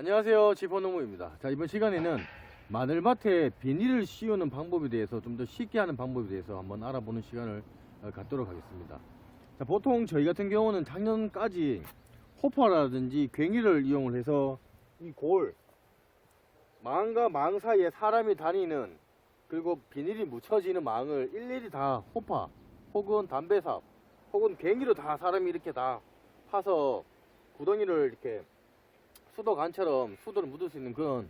안녕하세요. 지포노무입니다. 자 이번 시간에는 마늘밭에 비닐을 씌우는 방법에 대해서 좀 더 쉽게 하는 방법에 대해서 한번 알아보는 시간을 어, 갖도록 하겠습니다. 자 보통 저희 같은 경우는 작년까지 호파라든지 괭이를 이용을 해서 이골 망과 망 사이에 사람이 다니는 그리고 비닐이 묻혀지는 망을 일일이 다 호파 혹은 담배삽 혹은 괭이로 다 사람이 이렇게 다 파서 구덩이를 이렇게 수도관처럼 수도를 묻을 수 있는 그런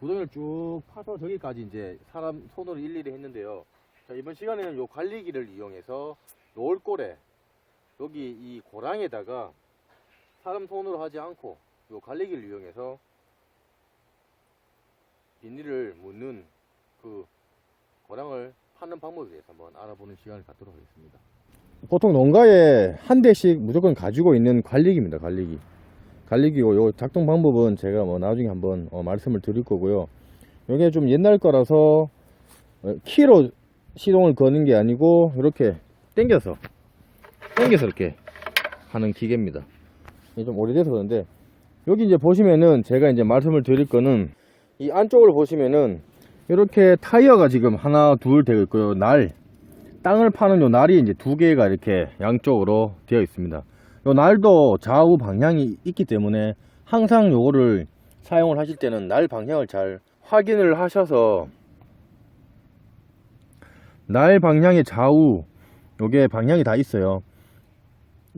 구덩이를 쭉 파서 저기까지 이제 사람 손으로 일일이 했는데요. 자, 이번 시간에는 요 관리기를 이용해서 롤골에 여기 이 고랑에다가 사람 손으로 하지 않고 요 관리기를 이용해서 비닐을 묻는 그 고랑을 파는 방법에 대해서 한번 알아보는 시간을 갖도록 하겠습니다. 보통 농가에 한 대씩 무조건 가지고 있는 관리기입니다. 관리기. 관리기고 요 작동 방법은 제가 뭐 나중에 한번 어, 말씀을 드릴 거고요. 요게 좀 옛날 거라서 어, 키로 시동을 거는 게 아니고 이렇게 당겨서 당겨서 이렇게 하는 기계입니다. 이게 좀 오래돼서 그런데 여기 이제 보시면은 제가 이제 말씀을 드릴 거는 이 안쪽을 보시면은 이렇게 타이어가 지금 하나 둘 되어 있고요. 날 땅을 파는 요 날이 이제 두 개가 이렇게 양쪽으로 되어 있습니다. 요 날도 좌우 방향이 있기 때문에 항상 요거를 사용을 하실 때는 날 방향을 잘 확인을 하셔서 날 방향의 좌우 요게 방향이 다 있어요.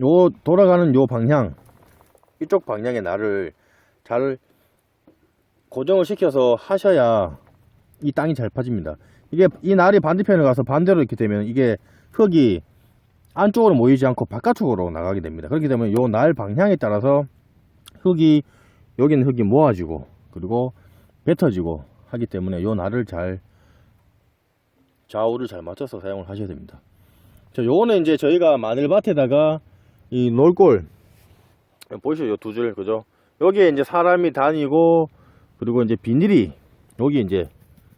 요 돌아가는 요 방향 이쪽 방향의 날을 잘 고정을 시켜서 하셔야 이 땅이 잘 파집니다. 이게 이 날이 반대편에 가서 반대로 이렇게 되면 이게 흙이 안쪽으로 모이지 않고 바깥쪽으로 나가게 됩니다. 그렇기 때문에 요 날 방향에 따라서 흙이 여기는 흙이 모아지고 그리고 뱉어지고 하기 때문에 요 날을 잘 좌우를 잘 맞춰서 사용을 하셔야 됩니다. 자, 요거는 이제 저희가 마늘밭에다가 이 놀골 보이시죠? 요 두 줄 그죠? 여기에 이제 사람이 다니고 그리고 이제 비닐이 여기 이제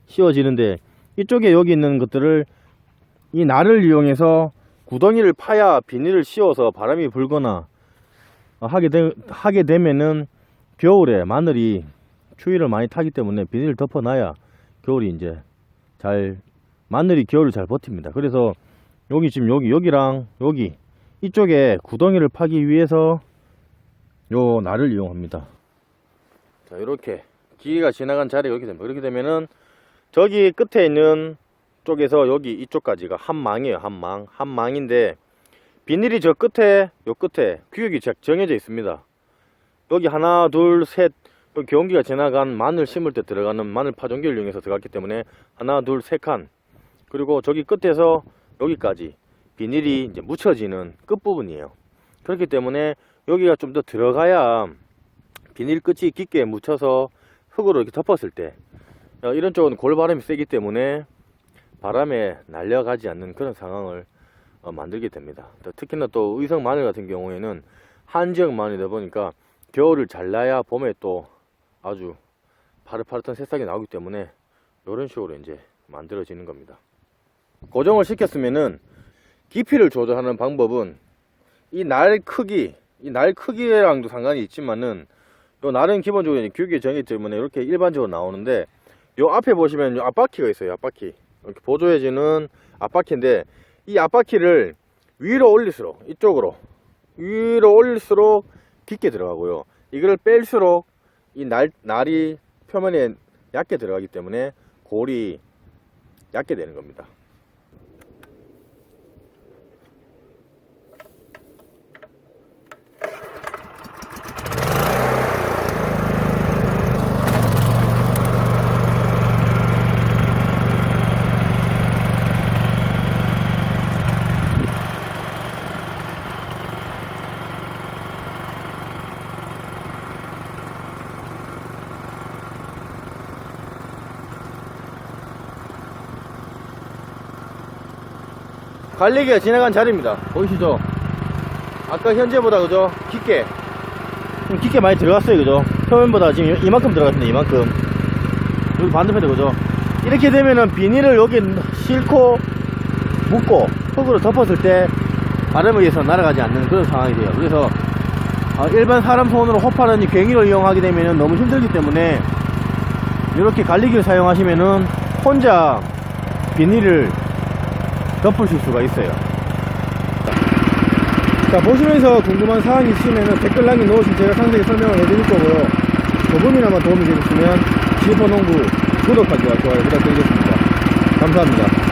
씌워지는데 이쪽에 여기 있는 것들을 이 날을 이용해서 구덩이를 파야 비닐을 씌워서 바람이 불거나 하게, 되, 하게 되면은 겨울에 마늘이 추위를 많이 타기 때문에 비닐을 덮어놔야 겨울이 이제 잘 마늘이 겨울을 잘 버팁니다. 그래서 여기 지금 여기 여기랑 여기 이쪽에 구덩이를 파기 위해서 요 날을 이용합니다. 자 이렇게 기계가 지나간 자리가 이렇게 됩니다. 이렇게 되면은 저기 끝에 있는 쪽에서 여기 이쪽까지가 한 망이에요. 한 망. 한 망인데 비닐이 저 끝에 요 끝에 규격이 적- 정해져 있습니다. 여기 하나 둘셋 여기 경기가 지나간 마늘 심을 때 들어가는 마늘 파종기를 이용해서 들어갔기 때문에 하나 둘 세 칸 그리고 저기 끝에서 여기까지 비닐이 이제 묻혀지는 끝부분이에요. 그렇기 때문에 여기가 좀 더 들어가야 비닐 끝이 깊게 묻혀서 흙으로 이렇게 덮었을 때 어, 이런 쪽은 골바람이 세기 때문에 바람에 날려가지 않는 그런 상황을 어, 만들게 됩니다. 또 특히나 또 의성 마늘 같은 경우에는 한 지역 마늘이다 보니까 겨울을 잘 나야 봄에 또 아주 파릇파릇한 새싹이 나오기 때문에 이런 식으로 이제 만들어지는 겁니다. 고정을 시켰으면은 깊이를 조절하는 방법은 이 날 크기, 이 날 크기랑도 상관이 있지만은 요 날은 기본적으로 규격이 정했기 때문에 이렇게 일반적으로 나오는데 요 앞에 보시면 요 앞바퀴가 있어요. 앞바퀴. 이렇게 보조해주는 앞바퀴인데 이 앞바퀴를 위로 올릴수록 이쪽으로 위로 올릴수록 깊게 들어가고요. 이거를 뺄수록 이 날, 날이 표면에 얕게 들어가기 때문에 골이 얕게 되는 겁니다. 관리기가 지나간 자리입니다. 보이시죠? 아까 현재보다 그죠? 깊게 좀 깊게 많이 들어갔어요 그죠? 표면보다 지금 이만큼 들어갔는데 이만큼 여기 반대편도 그죠? 이렇게 되면은 비닐을 여기 싣고 묶고 흙으로 덮었을 때 바람에 의해서 날아가지 않는 그런 상황이 돼요. 그래서 아, 일반 사람 손으로 호파라든지 괭이를 이용하게 되면 너무 힘들기 때문에 이렇게 갈리기를 사용하시면은 혼자 비닐을 덮으실 수가 있어요. 자, 보시면서 궁금한 사항이 있으면 댓글 남겨놓으시면 제가 상세히 설명을 해드릴 거고요. 조금이나마 도움이 되셨으면 지퍼농부 구독하기와 좋아요 부탁드리겠습니다. 감사합니다.